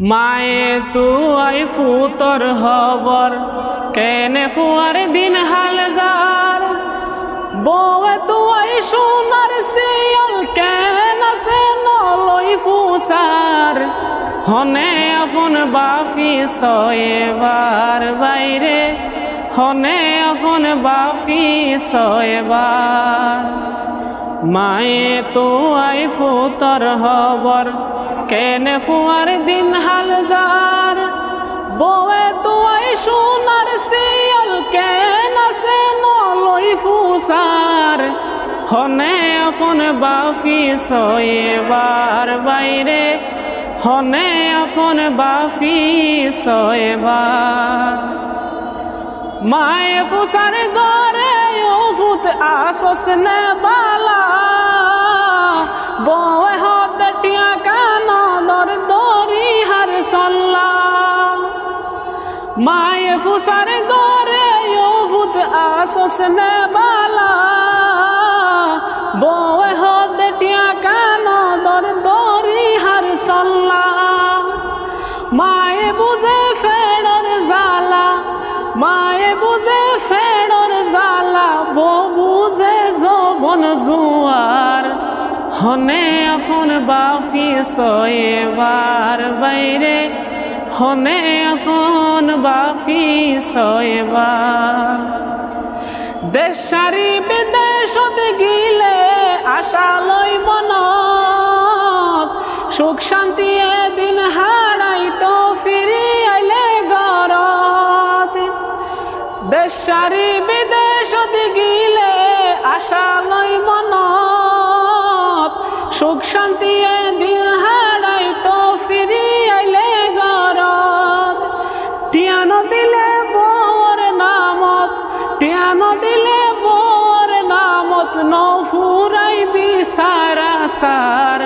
মায়ে তুয়াই ফুতর হবর। কেনে ফুয়ার দিন হাল যার। বউয়ে তুয়াই সোনার সিয়ল কেন সে নলই ফুসার। হনে আপন বাফি সয়েবার বাইরে। হনে আপন বাফি সয়েবার মায়ে তো আই ফুতর হবর। কেনে ফুয়ার দিন হাল যার? বউয়ে তো আই সোনার সিয়ল কেন সে নলই ফুসার? হনে আপন বাফি সয়েবার বাইরে। হনে আপন বাফি সয়েবার মায়ে ফুসার গরে ও ফুত আসস নে বালা বয়ে হত কান দর দরি হার সল্লা। মায়ে ফুসার গরে ও ফুত আসস নে বালা বুঝে ফেড়র জালা বউ বুঝে যৌবন জুয়ার। হনে আপন বাফি সয়েবার বাইরে। হনে আপন বাফি সয়েবার দেশারি বিদেশত গিলে আশা লই মনত সুখ শান্তি দেশারি বিদেশত গিলে আশা লই মনত। সুখ শান্তি এদিন হারাই তো ফিরি আইলে গরত টিয়ানো দিলে বোর নামত টিয়ানো দিলে বোর নামত, নফুরাই বিসারা সার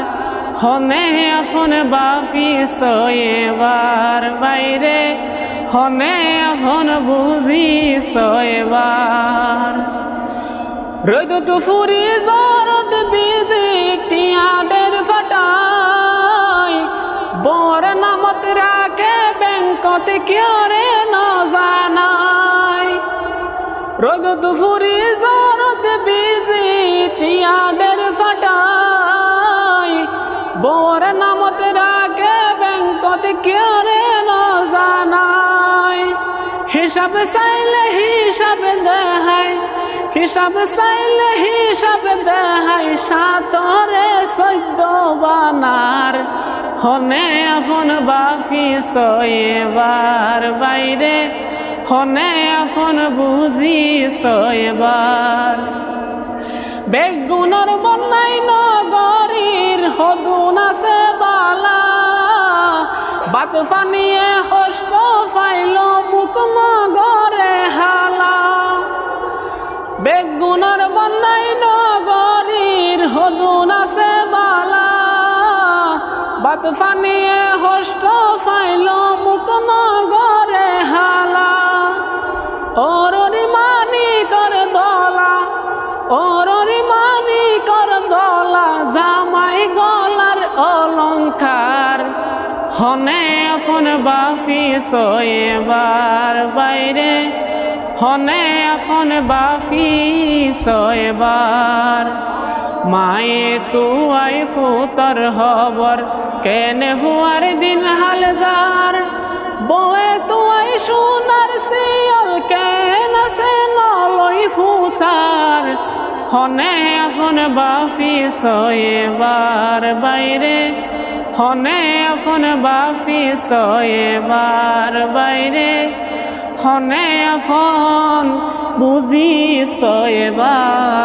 আপন বাফি সয়েবার বাইরে। হনে আপন বুঝি সয়েবার রোদ দুফুরি জরদ বিজি টিয়াদের ফাটাই বর নামত রাখে ব্যাংকত কিয়রে ন জানাই রোদ দুফুরি জরদ বিজি টিয়াদের ফাটাই বর নামত রাখে ব্যাংকত কিয়রে ন জানাই হিসাব চাইলে হিসাব দেহাই, হিসাব চাইলে হিসাব দেহাই, সাতরে চৈদ্য বানার। হনে আপন বাফি সয়েবার বাইরে, হনে আপন বুঝি সয়েবার বেগুনের বন্যাই নগরীর হদুন আছে বালা বাত ফানিয়ে হস্ত ফাইল মুখ বেগুনের বন্যাই নগরীর হদুন আছে বালা। বাত ফানিয়ে হষ্ট ফাইল মুখ নগরে হালা। ওররি মানি কর দলা ওররি মানি কর দলা, জামাই গলার অলংকার হনে আপন বাফি সয়েবার বাইরে হনে আপন বাফি সয়েবার মায়ে তু আই ফুতর হবর, কেনে হুয়ার দিন হাল যার। বয়ে তু আই সোনার সিয়ল কেন সে নলই ফুসার। হনে এখন বাফি সয়েবার বাইরে। হনে এখন বাফি সয়েবার বাইরে। হনে ফোন বুঝি সয়েবার